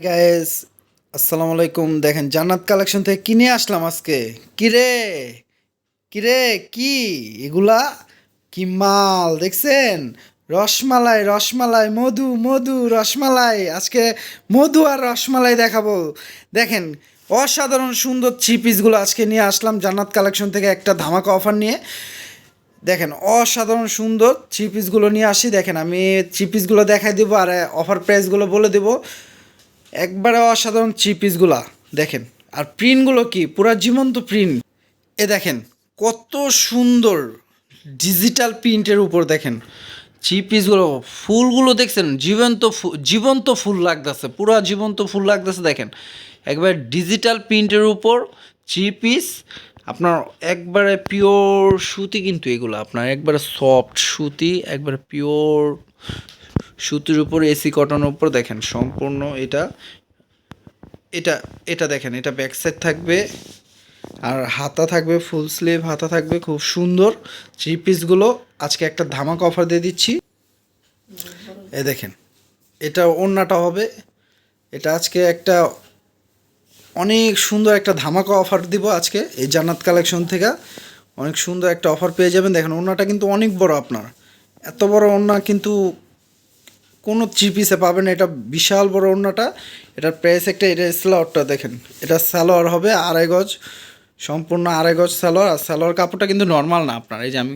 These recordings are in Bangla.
গাইস আসসালামু আলাইকুম। দেখেন, জান্নাত কালেকশন থেকে কিনে আসলাম আজকে? কিরে কিরে কি এগুলা কি মাল? দেখছেন? রসমালাই রসমালাই, মধু মধু, রসমালাই। আজকে মধু আর রসমালাই দেখাবো। দেখেন, অসাধারণ সুন্দর থ্রি পিসগুলো আজকে নিয়ে আসলাম জান্নাত কালেকশন থেকে একটা ধামাকা অফার নিয়ে। দেখেন, অসাধারণ সুন্দর থ্রি পিসগুলো নিয়ে আসি। দেখেন, আমি থ্রি পিসগুলো দেখাই দেবো আর অফার প্রাইসগুলো বলে দেবো। একবারে অসাধারণ থ্রি পিসগুলা দেখেন। আর প্রিন্টগুলো কি? পুরো জীবন্ত প্রিন্ট এ দেখেন, কত সুন্দর ডিজিটাল প্রিন্টের উপর দেখেন। থ্রি পিসগুলো ফুলগুলো দেখছেন, জীবন্ত জীবন্ত ফুল লাগতেছে, পুরো জীবন্ত ফুল লাগতেছে, দেখেন। একবারে ডিজিটাল প্রিন্টের উপর থ্রি পিস আপনার একবারে পিওর সুতি কিন্তু এগুলো, আপনার একবারে সফট সুতি, একবারে পিওর সুতির উপর এসি কটনের উপর দেখেন, সম্পূর্ণ এটা এটা এটা দেখেন, এটা ব্যাক সাইড থাকবে, আর হাতা থাকবে ফুল স্লিভ হাতা থাকবে, খুব সুন্দর থ্রি পিসগুলো আজকে একটা ধামাকা অফার দিয়ে দিচ্ছি। এ দেখেন, এটা ওড়নাটা হবে। এটা আজকে একটা অনেক সুন্দর একটা ধামাকা অফার দিব আজকে এই জান্নাত কালেকশন থেকে। অনেক সুন্দর একটা অফার পেয়ে যাবেন। দেখেন, ওড়নাটা কিন্তু অনেক বড় আপনার। এত বড় ওড়না কিন্তু কোনো থ্রি পিসে পাবেন এটা বিশাল বড় ওড়নাটা। এটার প্রাইস একটা, এটা স্যালোয়ারটা দেখেন। এটা স্যালোয়ার হবে আড়াই গজ। সম্পূর্ণ আড়াই গজ স্যালোয়ার আর স্যালোয়ার কাপড়টা কিন্তু নর্মাল না আপনার। এই যে আমি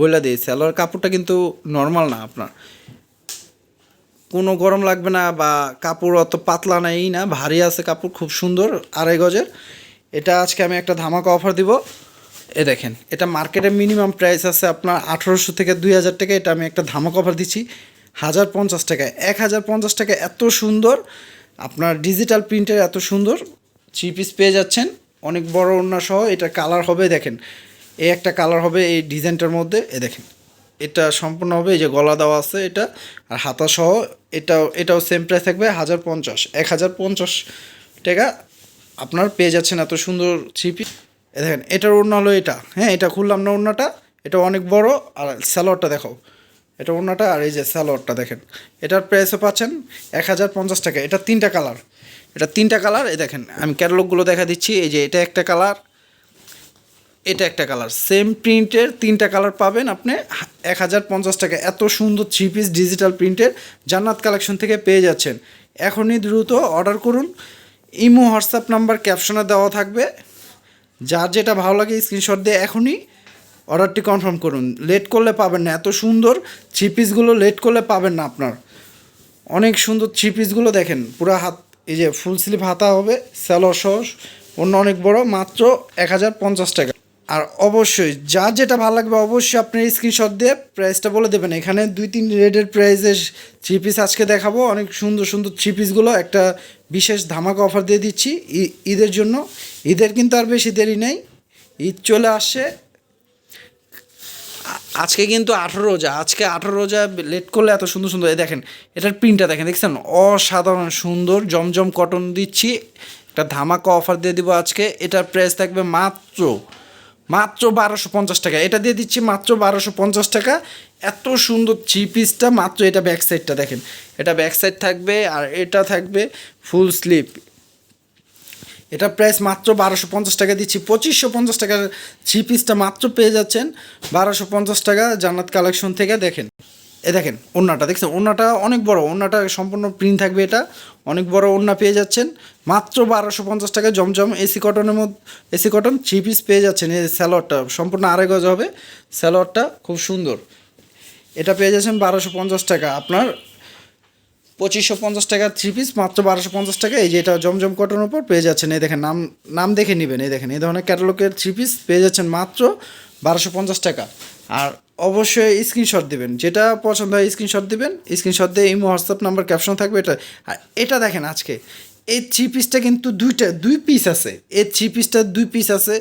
বলে দিই স্যালোয়ার কাপড়টা কিন্তু নর্মাল না আপনার। কোনো গরম লাগবে না বা কাপড় অত পাতলা না এই না, ভারী আছে কাপড়, খুব সুন্দর, আড়াই গজের। এটা আজকে আমি একটা ধামাকা অফার দিব। এ দেখেন, এটা মার্কেটে মিনিমাম প্রাইস আছে আপনার আঠারোশো থেকে দুই হাজার টাকা। এটা আমি একটা ধামাকা অফার দিচ্ছি। হাজার পঞ্চাশ টাকা এক হাজার পঞ্চাশ টাকা এত সুন্দর। আপনার ডিজিটাল প্রিন্টের এত সুন্দর। থ্রি পিস পেয়ে যাচ্ছেন। অনেক বড় ওড়না সহ এটা কালার হবে, দেখেন। এই একটা কালার হবে এই ডিজাইনটার মধ্যে এ দেখেন। এটা সম্পূর্ণ হবে, এই যে গলা দেওয়া আছে এটা। আর হাতা সহ এটাও এটাও সেম প্রাইস থাকবে হাজার পঞ্চাশ। এক হাজার পঞ্চাশ টাকা আপনার পেয়ে যাচ্ছেন এত সুন্দর থ্রি পিস দেখেন, এটার ওড়না হলো এটা। হ্যাঁ এটা খুললাম না ওড়নাটা। এটা অনেক বড়। আর স্যালোয়ারটা দেখো এটা ওড়নাটা আর এই যে স্যালোয়ারটা দেখেন। এটার প্রাইসও পাচ্ছেন এক হাজার পঞ্চাশ টাকা। এটা তিনটা কালার এটা তিনটা কালার এই দেখেন, আমি ক্যাটালগুলো দেখা দিচ্ছি। এই যে এটা একটা কালার এটা একটা কালার সেম প্রিন্টের তিনটা কালার পাবেন আপনি এক হাজার পঞ্চাশ টাকা। এত সুন্দর থ্রি পিস ডিজিটাল প্রিন্টের জান্নাত কালেকশন থেকে পেয়ে যাচ্ছেন। এখনই দ্রুত অর্ডার করুন। ইমো হোয়াটসঅ্যাপ নাম্বার ক্যাপশনে দেওয়া থাকবে। যার যেটা ভালো লাগে স্ক্রিনশট দিয়ে এখনই অর্ডারটি কনফার্ম করুন। লেট করলে পাবেন না। এত সুন্দর থ্রি পিসগুলো লেট করলে পাবেন না আপনার। অনেক সুন্দর থ্রি পিসগুলো দেখেন। পুরো হাত, এই যে ফুল স্লিভ হাতা হবে স্যালোর সহ, অন্য অনেক বড়, মাত্র এক হাজার পঞ্চাশ টাকা। আর অবশ্যই, যা যেটা ভালো লাগবে অবশ্যই আপনি স্ক্রিনশট দিয়ে প্রাইসটা বলে দেবেন। এখানে দুই তিন রেডের প্রাইসের থ্রি পিস আজকে দেখাবো। অনেক সুন্দর সুন্দর থ্রি পিসগুলো একটা বিশেষ ধামাকা অফার দিয়ে দিচ্ছি ঈদের জন্য। ঈদের কিন্তু আর বেশি দেরি নেই। ঈদ চলে আসছে। আ- আজকে কিন্তু আঠেরো রোজা, আজকে আঠেরো রোজা লেট করলে এত সুন্দর সুন্দর, এই দেখেন, এটার প্রিন্টটা দেখেন, দেখছেন? অসাধারণ সুন্দর, জমজম কটন দিচ্ছি, একটা ধামাকা অফার দিয়ে দিব আজকে, এটার প্রাইস থাকবে মাত্র মাত্র বারোশো পঞ্চাশ টাকা। এটা দিয়ে দিচ্ছি মাত্র বারোশো পঞ্চাশ টাকা। এত সুন্দর থ্রি পিসটা মাত্র এটা ব্যাক সাইডটা দেখেন। এটা ব্যাক সাইড থাকবে আর এটা থাকবে ফুল স্লিপ এটা প্রাইস মাত্র বারোশো পঞ্চাশ টাকা দিচ্ছি। পঁচিশশো পঞ্চাশ টাকার থ্রি পিসটা মাত্র পেয়ে যাচ্ছেন। বারোশো পঞ্চাশ টাকা জান্নাত কালেকশন থেকে দেখেন। এ দেখেন, ওড়নাটা, দেখছেন? ওড়নাটা অনেক বড়। ওড়নাটা সম্পূর্ণ প্রিন্ট থাকবে এটা। অনেক বড় ওড়না পেয়ে যাচ্ছেন। মাত্র বারোশো পঞ্চাশ টাকা জমজম এসি কটনের মধ্যে এসি কটন থ্রি পিস পেয়ে যাচ্ছেন। এই স্যালোয়ারটা সম্পূর্ণ আড়াই গজ হবে। স্যালোয়ারটা খুব সুন্দর। এটা পেয়ে যাচ্ছেন বারোশো পঞ্চাশ টাকা। আপনার পঁচিশশো পঞ্চাশ টাকা থ্রি পিস মাত্র বারোশো পঞ্চাশ টাকা। এই যে এটা জমজম কটনের উপর, পেয়ে যাচ্ছেন, এই দেখেন, নাম নাম দেখে নেবেন, এই দেখেন, এই ধরনের ক্যাটালগের থ্রি পিস পেয়ে যাচ্ছেন মাত্র বারোশো পঞ্চাশ টাকা। আর অবশ্যই স্ক্রিনশট দিবেন, যেটা পছন্দ হয় স্ক্রিনশট দিবেন স্ক্রিনশট দিয়ে ইমো হোয়াটসঅ্যাপ নাম্বার ক্যাপশন থাকবে, এটা, আর এটা দেখেন আজকে, এই থ্রি পিসটা কিন্তু দুইটা, দুই পিস আছে, এই থ্রি পিসটা দুই পিস আছে।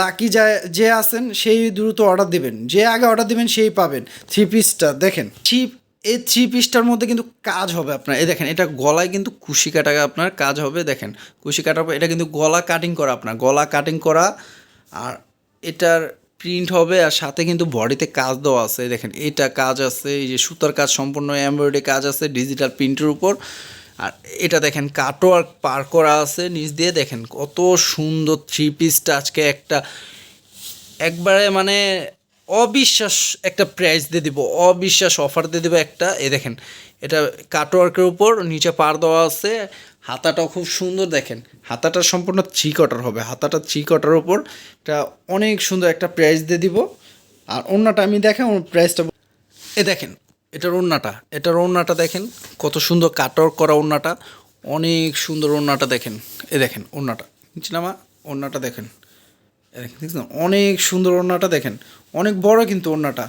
লাকি যা, যে আছেন, সেই দ্রুত অর্ডার দিবেন, যে আগে অর্ডার দিবেন, সেই পাবেন। থ্রি পিসটা দেখেন থ্রি এই থ্রি পিসটার মধ্যে কিন্তু কাজ হবে আপনার। এই দেখেন, এটা গলায় কিন্তু কুশি কাটা আপনার কাজ হবে, দেখেন। কুশি কাটার পর এটা কিন্তু গলা কাটিং করা আপনার, গলা কাটিং করা। আর এটার প্রিন্ট হবে আর সাথে কিন্তু বডিতে কাজ দেওয়া আছে দেখেন। এটা কাজ আছে, এই যে সুতার কাজ সম্পূর্ণ এমব্রয়ডারি কাজ আছে ডিজিটাল প্রিন্টের উপর। আর এটা দেখেন কাটওয়ার্ক পার করা আছে নিচ দিয়ে, দেখেন কত সুন্দর থ্রি পিসটা আজকে একটা। একবারে মানে অবিশ্বাস একটা প্রাইস দিয়ে দেবো, অবিশ্বাস অফার দিয়ে দেবো একটা। এ দেখেন, এটা কাটওয়ার্কের উপর নিচে পার দেওয়া আছে। হাতাটাও খুব সুন্দর দেখেন, হাতাটা সম্পূর্ণ থ্রি কটার হবে। হাতাটা থ্রি কটার উপর এটা অনেক সুন্দর একটা প্রাইস দিয়ে দিব। আর অন্যটা আমি দেখেন প্রাইসটা এ দেখেন, এটার ওড়নাটা এটার ওড়নাটা দেখেন, কত সুন্দর কাটওয়ার্ক করা ওড়নাটা। অনেক সুন্দর ওড়নাটা দেখেন, এ দেখেন, ওড়নাটা, নিচে নামা, ওড়নাটা দেখেন। দেখছেন? অনেক সুন্দর ওড়নাটা দেখেন। অনেক বড় কিন্তু ওড়নাটা।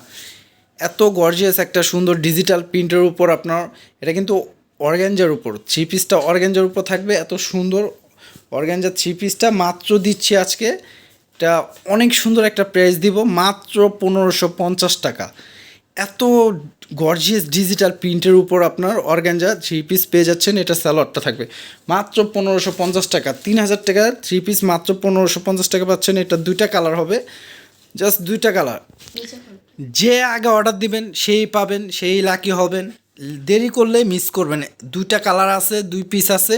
এত গর্জিয়াস একটা সুন্দর ডিজিটাল প্রিন্টের উপর আপনার, এটা কিন্তু অর্গ্যাঞ্জার উপর থ্রি পিসটা অর্গ্যাঞ্জার উপর থাকবে। এত সুন্দর অর্গ্যাঞ্জার থ্রি পিসটা মাত্র দিচ্ছি আজকে। এটা অনেক সুন্দর একটা প্রাইস দিব, মাত্র পনেরোশো পঞ্চাশ টাকা। এত গর্জিয়াস ডিজিটাল প্রিন্টের উপর আপনার অর্গ্যাঞ্জা থ্রি পিস পেয়ে যাচ্ছেন এটা স্যালোয়ারটা থাকবে। মাত্র পনেরোশো পঞ্চাশ টাকা তিন হাজার টাকা থ্রি পিস মাত্র পনেরোশো পঞ্চাশ টাকা পাচ্ছেন এটা দুইটা কালার হবে জাস্ট দুইটা কালার যে আগে অর্ডার দিবেন সেই পাবেন সেই লাকি হবেন। দেরি করলে মিস করবেন দুইটা কালার আছে, দুই পিস আছে।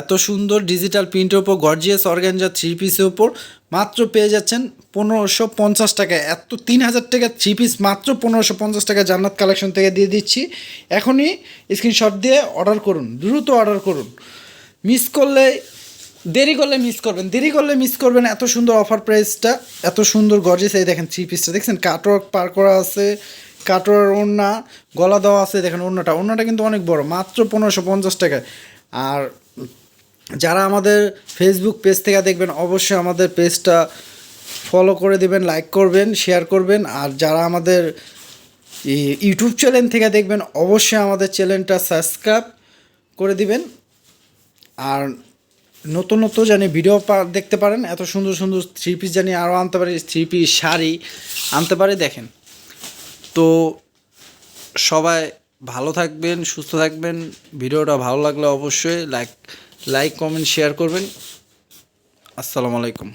এত সুন্দর ডিজিটাল প্রিন্টের উপর গর্জিয়াস অর্গানজা থ্রি পিসের উপর, মাত্র পেয়ে যাচ্ছেন পনেরোশো পঞ্চাশ টাকা এত তিন হাজার টাকা থ্রি পিস মাত্র পনেরোশো পঞ্চাশ টাকা জান্নাত কালেকশন থেকে দিয়ে দিচ্ছি। এখনই স্ক্রিনশট দিয়ে অর্ডার করুন, দ্রুত অর্ডার করুন। মিস করলে, দেরি করলে মিস করবেন। দেরি করলে মিস করবেন এত সুন্দর অফার প্রাইসটা এত সুন্দর গর্জেস এই দেখেন থ্রি পিসটা দেখছেন কাটওয়ার্ক পার করা আছে। কাটওয়ার ওড়না, গলা দেওয়া আছে, দেখেন ওড়নাটা। ওড়নাটা কিন্তু অনেক বড়, মাত্র পনেরোশো পঞ্চাশ টাকায়। আর যারা আমাদের ফেসবুক পেজ থেকে দেখবেন, অবশ্যই আমাদের পেজটা ফলো করে দিবেন লাইক করবেন শেয়ার করবেন। আর যারা আমাদের ইউটিউব চ্যানেল থেকে দেখবেন, অবশ্যই আমাদের চ্যানেলটা সাবস্ক্রাইব করে দিবেন। আর নতুন নতুন জানি ভিডিও দেখতে পারেন, এত সুন্দর সুন্দর থ্রি পিস জানি আরও আনতে পারি থ্রি পিস শাড়ি আনতে পারি, দেখেন। তো সবাই ভালো থাকবেন, সুস্থ থাকবেন। ভিডিওটা ভালো লাগলে অবশ্যই লাইক লাইক, কমেন্ট শেয়ার করবেন। আসসালামু আলাইকুম।